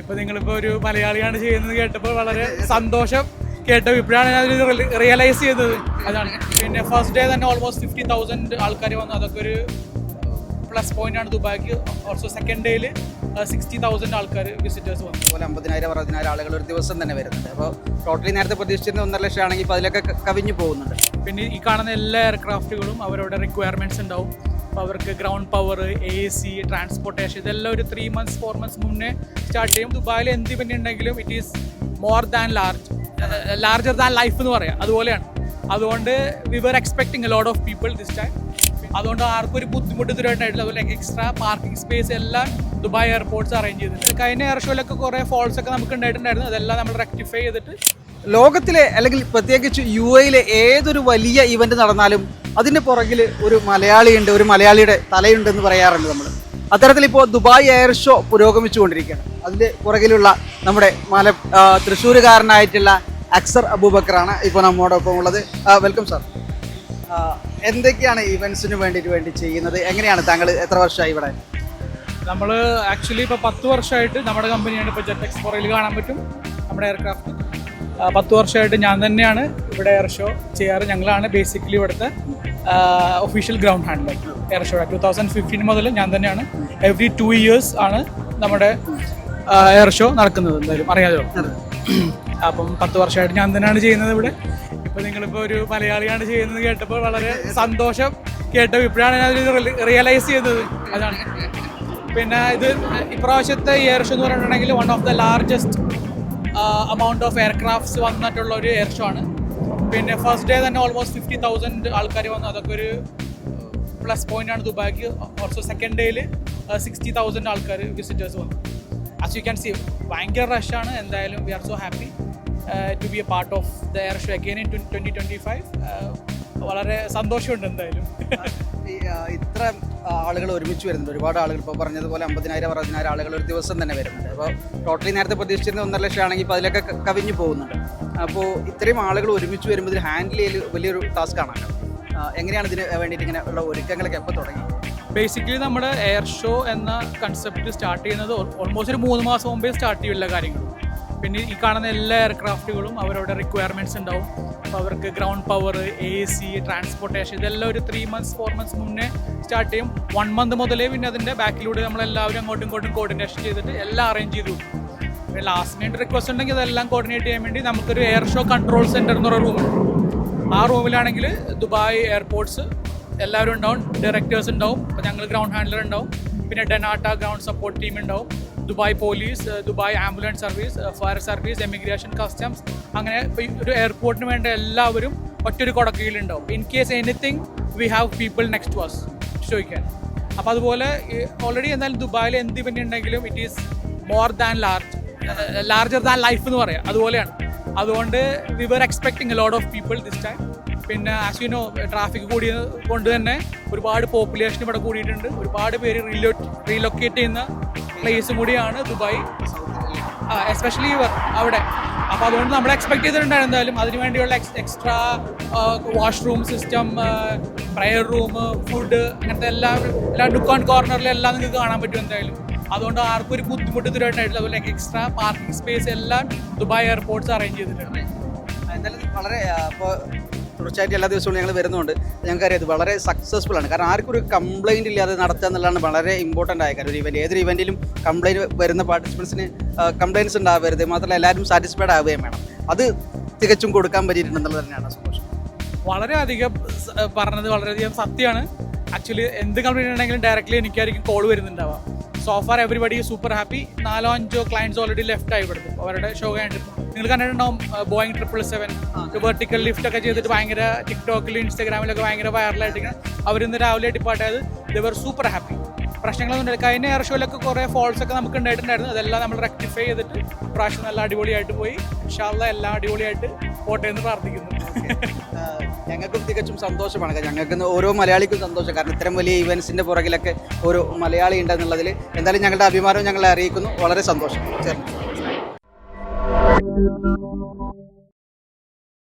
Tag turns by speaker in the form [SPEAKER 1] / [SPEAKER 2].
[SPEAKER 1] ഇപ്പൊ നിങ്ങളിപ്പോ ഒരു മലയാളിയാണ് ചെയ്യുന്നത് കേട്ടപ്പോൾ വളരെ സന്തോഷം കേട്ടു ഇപ്പോഴാണ് ഞാൻ റിയലൈസ് ചെയ്തത്. അതാണ്. പിന്നെ ഫസ്റ്റ് ഡേ തന്നെ ഓൾമോസ്റ്റ് ഫിഫ്റ്റി തൗസൻഡ് ആൾക്കാർ വന്നു. അതൊക്കെ ഒരു പ്ലസ് പോയിന്റ് ആണ് ദുബായ്ക്ക്. ഓൾസോ സെക്കൻഡ് ഡേയിൽ സിക്സ്റ്റി തൗസൻഡ് ആൾക്കാർ വിസിറ്റേഴ്സ് വന്നു.
[SPEAKER 2] അതുപോലെ അമ്പതിനായിരം അറുപതിനായിരം ആളുകൾ ഒരു ദിവസം തന്നെ വരുന്നുണ്ട്. അപ്പോൾ ടോട്ടലി നേരത്തെ പ്രതീക്ഷിച്ചിരുന്ന ഒന്നര ലക്ഷം ആണെങ്കിൽ ഇപ്പോൾ അതിലൊക്കെ കവിഞ്ഞു പോകുന്നുണ്ട്.
[SPEAKER 1] പിന്നെ ഈ കാണുന്ന എല്ലാ എയർക്രാഫ്റ്റുകളും അവരുടെ റിക്വയർമെന്റ്സ് ഉണ്ടാവും. അപ്പോൾ അവർക്ക് ground power A C transportation ഇതെല്ലാം ഒരു ത്രീ മന്ത്സ് ഫോർ മന്ത്സ് മുന്നേ സ്റ്റാർട്ട് ചെയ്യും. ദുബായിൽ എന്ത് പിന്നെ ഉണ്ടെങ്കിലും it is more than large larger than life എന്ന് പറയാം. അതുപോലെയാണ്. അതുകൊണ്ട് we were expecting lot of people this time അതുകൊണ്ട് ആർക്കും ഒരു ബുദ്ധിമുട്ട് ഇതുവരെയായിട്ടില്ല അതുപോലെ എക്സ്ട്രാ പാർക്കിംഗ് സ്പേസ് എല്ലാം ദുബായ് എയർപോർട്ട്സ് അറേഞ്ച് ചെയ്തിട്ടുണ്ട്. കഴിഞ്ഞ എയർ ഷോയിലൊക്കെ കുറേ ഫോൾസ് ഒക്കെ നമുക്ക് ഉണ്ടായിട്ടുണ്ടായിരുന്നു. അതെല്ലാം നമ്മൾ റെക്ടിഫൈ ചെയ്തിട്ട്
[SPEAKER 2] ലോകത്തിലെ അല്ലെങ്കിൽ പ്രത്യേകിച്ച് യു എയിലെ ഏതൊരു വലിയ ഇവന്റ് നടന്നാലും അതിന്റെ പുറകിൽ ഒരു മലയാളിയുണ്ട് ഒരു മലയാളിയുടെ തലയുണ്ടെന്ന് പറയാറുണ്ട് നമ്മൾ അത്തരത്തിൽ ഇപ്പോൾ ദുബായ് എയർ ഷോ പുരോഗമിച്ചുകൊണ്ടിരിക്കുകയാണ്. അതിന്റെ പുറകിലുള്ള നമ്മുടെ മല തൃശ്ശൂരുകാരനായിട്ടുള്ള അക്സർ അബൂബക്കറാണ് ഇപ്പോൾ നമ്മോടൊപ്പം ഉള്ളത്. Welcome sir. എന്തൊക്കെയാണ് ഇവൻസിന് വേണ്ടിയിട്ട് വേണ്ടി ചെയ്യുന്നത്? എങ്ങനെയാണ് താങ്കൾ എത്ര വർഷമായി ഇവിടെ?
[SPEAKER 1] നമ്മൾ ആക്ച്വലി ഇപ്പോൾ പത്ത് വർഷമായിട്ട് നമ്മുടെ കമ്പനിയാണ് ഇപ്പോൾ ജെറ്റ് എക്സ്പോറയിൽ കാണാൻ പറ്റും. നമ്മുടെ എയർക്രാഫ്റ്റ്. പത്ത് വർഷമായിട്ട് ഞാൻ തന്നെയാണ് ഇവിടെ എയർ ഷോ ചെയ്യാറ് ഞങ്ങളാണ് ബേസിക്കലി ഇവിടുത്തെ official ground handler air show two thousand fifteen മുതൽ ഞാൻ തന്നെയാണ്. എവറി ടു ഇയേഴ്സ് ആണ് നമ്മുടെ എയർ ഷോ നടക്കുന്നത്. എന്തായാലും അറിയാമല്ലോ അപ്പം പത്ത് വർഷമായിട്ട് ഞാൻ തന്നെയാണ് ചെയ്യുന്നത് ഇവിടെ. ഇപ്പൊ നിങ്ങളിപ്പോ ഒരു മലയാളിയാണ് ചെയ്യുന്നത് കേട്ടപ്പോൾ വളരെ സന്തോഷം കേട്ടപ്പോൾ ഇപ്പോഴാണ് ഞാൻ റിയലൈസ് ചെയ്തത്. അതാണ്. പിന്നെ ഇത് ഇപ്രാവശ്യത്തെ എയർ ഷോ എന്ന് പറഞ്ഞിട്ടുണ്ടെങ്കിൽ one of the largest amount of aircrafts വന്നിട്ടുള്ള ഒരു എയർ ഷോ ആണ്. പിന്നെ ഫസ്റ്റ് ഡേ തന്നെ ഓൾമോസ്റ്റ് ഫിഫ്റ്റി തൗസൻഡ് ആൾക്കാർ വന്നു. അതൊക്കെ ഒരു പ്ലസ് പോയിന്റ് ആണ് ദുബായ്ക്ക്. ഓൾസോ സെക്കൻഡ് ഡേയിൽ സിക്സ്റ്റി തൗസൻഡ് ആൾക്കാർ വിസിറ്റേഴ്സ് വന്നു. ആസ് യു ക്യാൻ സി ഭയങ്കര റഷാണ് എന്തായാലും we are so happy to be a part of the air show again in twenty twenty five വളരെ സന്തോഷമുണ്ട് എന്തായാലും.
[SPEAKER 2] ഇത്ര ആളുകൾ ഒരുമിച്ച് വരുന്നുണ്ട്. ഒരുപാട് ആളുകൾ ഇപ്പോൾ പറഞ്ഞതുപോലെ അമ്പതിനായിരം അറുപതിനായിരം ആളുകൾ ഒരു ദിവസം തന്നെ വരുന്നുണ്ട്. അപ്പോൾ ടോട്ടലി നേരത്തെ പ്രതീക്ഷിച്ചിരുന്ന ഒന്നര ലക്ഷം ആണെങ്കിൽ ഇപ്പോൾ അതിലൊക്കെ കവിഞ്ഞു പോകുന്നുണ്ട്. അപ്പോൾ ഇത്രയും ആളുകൾ ഒരുമിച്ച് വരുമ്പോൾ ഇതിൽ ഹാൻഡിൽ ചെയ്യൽ വലിയൊരു ടാസ്ക് ആണല്ലോ. ആ, എങ്ങനെയാണ് ഇതിന് വേണ്ടിയിട്ട് ഇങ്ങനെ ഉള്ള ഒരുക്കങ്ങളൊക്കെ എപ്പോൾ തുടങ്ങി?
[SPEAKER 1] ബേസിക്കലി നമ്മുടെ എയർ ഷോ എന്ന കൺസെപ്റ്റ് സ്റ്റാർട്ട് ചെയ്യുന്നത് ഓൾമോസ്റ്റ് ഒരു മൂന്ന് മാസം മുമ്പേ സ്റ്റാർട്ട് ചെയ്യുള്ള കാര്യങ്ങൾ പിന്നെ ഈ കാണുന്ന എല്ലാ എയർക്രാഫ്റ്റുകളും അവരുടെ റിക്വയർമെന്റ്സ് ഉണ്ടാവും. അപ്പോൾ അവർക്ക് ground power A C transportation ഇതെല്ലാം ഒരു ത്രീ മന്ത്സ് ഫോർ മന്ത്സ് മുന്നേ സ്റ്റാർട്ട് ചെയ്യും. വൺ മന്ത് മുതലേ പിന്നെ അതിന്റെ ബാക്കിലൂടെ നമ്മളെല്ലാവരും അങ്ങോട്ടും ഇങ്ങോട്ടും കോർഡിനേഷൻ ചെയ്തിട്ട് എല്ലാം അറേഞ്ച് ചെയ്തു. പിന്നെ ലാസ്റ്റ് മിനിറ്റ് റിക്വസ്റ്റ് ഉണ്ടെങ്കിൽ അതെല്ലാം കോർഡിനേറ്റ് ചെയ്യാൻ വേണ്ടി നമുക്കൊരു എയർ ഷോ കൺട്രോൾ സെന്റർ എന്ന് പറയുന്ന റൂമുണ്ട് ആ റൂമിലാണെങ്കിൽ ദുബായ് എയർപോർട്ട്സ് എല്ലാവരും ഉണ്ടാവും ഡയറക്ടേഴ്സ് ഉണ്ടാവും അപ്പോൾ ഞങ്ങൾ ഗ്രൗണ്ട് ഹാൻഡലർ ഉണ്ടാവും പിന്നെ ഡെനാട്ട ഗ്രൗണ്ട് സപ്പോർട്ട് ടീം ഉണ്ടാവും. Dubai police Dubai ambulance service fire service emigration customs അങ്ങനെ ഒരു എയർപോർട്ടിന് വേണ്ട എല്ലാവരും ഒറ്റൊരു കുടക്കീഴിലുണ്ടാവും in case anything we have people next was ചോദിക്കാൻ. അപ്പോൾ അതുപോലെ ഓൾറെഡി എന്തായാലും ദുബായിൽ എന്ത് ഇവന്റ് ഉണ്ടെങ്കിലും it is more than large larger than life എന്ന് പറയാം. അതുപോലെയാണ്. അതുകൊണ്ട് we were expecting lot of people this time പിന്നെ ആസ് നോ ട്രാഫിക് കൂടിയത് കൊണ്ട് തന്നെ ഒരുപാട് പോപ്പുലേഷൻ ഇവിടെ കൂടിയിട്ടുണ്ട്. ഒരുപാട് പേര് റീലോ റീലൊക്കേറ്റ് ചെയ്യുന്ന പ്ലേസും കൂടിയാണ് ദുബായ്. എസ്പെഷ്യലി അവിടെ. അപ്പോൾ അതുകൊണ്ട് നമ്മൾ എക്സ്പെക്ട് ചെയ്തിട്ടുണ്ടായിരുന്നു എന്തായാലും. അതിന് വേണ്ടിയുള്ള extra washroom system prayer room food അങ്ങനത്തെ എല്ലാ എല്ലാ ഡുക്ക് ആൻഡ് കോർണറിലും എല്ലാം നിങ്ങൾക്ക് കാണാൻ പറ്റും എന്തായാലും. അതുകൊണ്ട് ആർക്കും ഒരു ബുദ്ധിമുട്ട് ഇതുവരെയായിട്ടില്ല അതുപോലെ എക്സ്ട്രാ പാർക്കിംഗ് സ്പേസ് എല്ലാം ദുബായ് എയർപോർട്ട്സ് അറേഞ്ച് ചെയ്തിട്ടുണ്ട്.
[SPEAKER 2] എന്തായാലും വളരെ ഇപ്പോൾ തുടർച്ചയായിട്ട് എല്ലാ ദിവസവും ഞങ്ങൾ വരുന്നുണ്ട്. ഞങ്ങൾക്കറിയാം ഇത് വളരെ സക്സസ്ഫുൾ ആണ്. കാരണം ആർക്കും ഒരു കംപ്ലൈന്റ് ഇല്ലാതെ നടത്തുക എന്നുള്ളതാണ് വളരെ ഇമ്പോർട്ടന്റ് ആയ കാര്യം. ഒരു ഇവന്റ് ഏതൊരു ഇവന്റിലും കംപ്ലൈന്റ് വരുന്ന പാർട്ടിസിപ്പൻസിന് കംപ്ലൈന്റ്സ് ഉണ്ടാവരുത്. മാത്രമല്ല എല്ലാവരും സാറ്റിസ്ഫൈഡ് ആവുകയും വേണം. അത് തികച്ചും കൊടുക്കാൻ പറ്റിയിട്ടുണ്ടെന്നുള്ളത് തന്നെയാണ് സന്തോഷം.
[SPEAKER 1] വളരെയധികം പറഞ്ഞത് വളരെയധികം സത്യമാണ്. ആക്ച്വലി എന്ത് കംപ്ലൈന്റ് ഉണ്ടെങ്കിലും ഡയറക്റ്റ്ലി എനിക്കായിരിക്കും call വരുന്നുണ്ടാവുക. So far everybody super happy നാലോ അഞ്ചോ ക്ലയൻസ് ഓൾറെഡി ലെഫ്റ്റ് ആയി ഇവിടുത്തെ അവരുടെ ഷോ കഴിഞ്ഞിട്ട് നിങ്ങൾ കണ്ടിട്ടുണ്ടാവും Boeing triple seven vertical lift ഒക്കെ ചെയ്തിട്ട് ഭയങ്കര ടിക്ടോക്കിലും ഇൻസ്റ്റാഗ്രാമിലൊക്കെ ഭയങ്കര വൈറലായിട്ട് അവരിന്ന് രാവിലെ ഡിപ്പാർട്ടായത് ദവർ സൂപ്പർ ഹാപ്പി പ്രശ്നങ്ങളൊന്നും ഉണ്ടായില്ല കഴിഞ്ഞ എയർ ഷോയിലൊക്കെ കുറേ ഫോൾസ് ഒക്കെ നമുക്ക് ഉണ്ടായിട്ടുണ്ടായിരുന്നു. അതെല്ലാം നമ്മൾ റെക്ടിഫൈ ചെയ്തിട്ട് പ്രാവശ്യം നല്ല അടിപൊളിയായിട്ട് പോയി. ഇൻഷാല്ല എല്ലാം അടിപൊളിയായിട്ട് പോട്ടെ എന്ന് പ്രാർത്ഥിക്കുന്നു.
[SPEAKER 2] ഞങ്ങൾക്കും തികച്ചും സന്തോഷമാണ്. ഞങ്ങൾക്ക് ഓരോ മലയാളിക്കും സന്തോഷം. കാരണം ഇത്തരം വലിയ ഇവൻസിന്റെ പുറകിലൊക്കെ ഒരു മലയാളി ഉണ്ടെന്നുള്ളതിൽ എന്തായാലും ഞങ്ങളുടെ അഭിമാനവും ഞങ്ങളെ അറിയിക്കുന്നു. വളരെ സന്തോഷം. ചേർന്ന്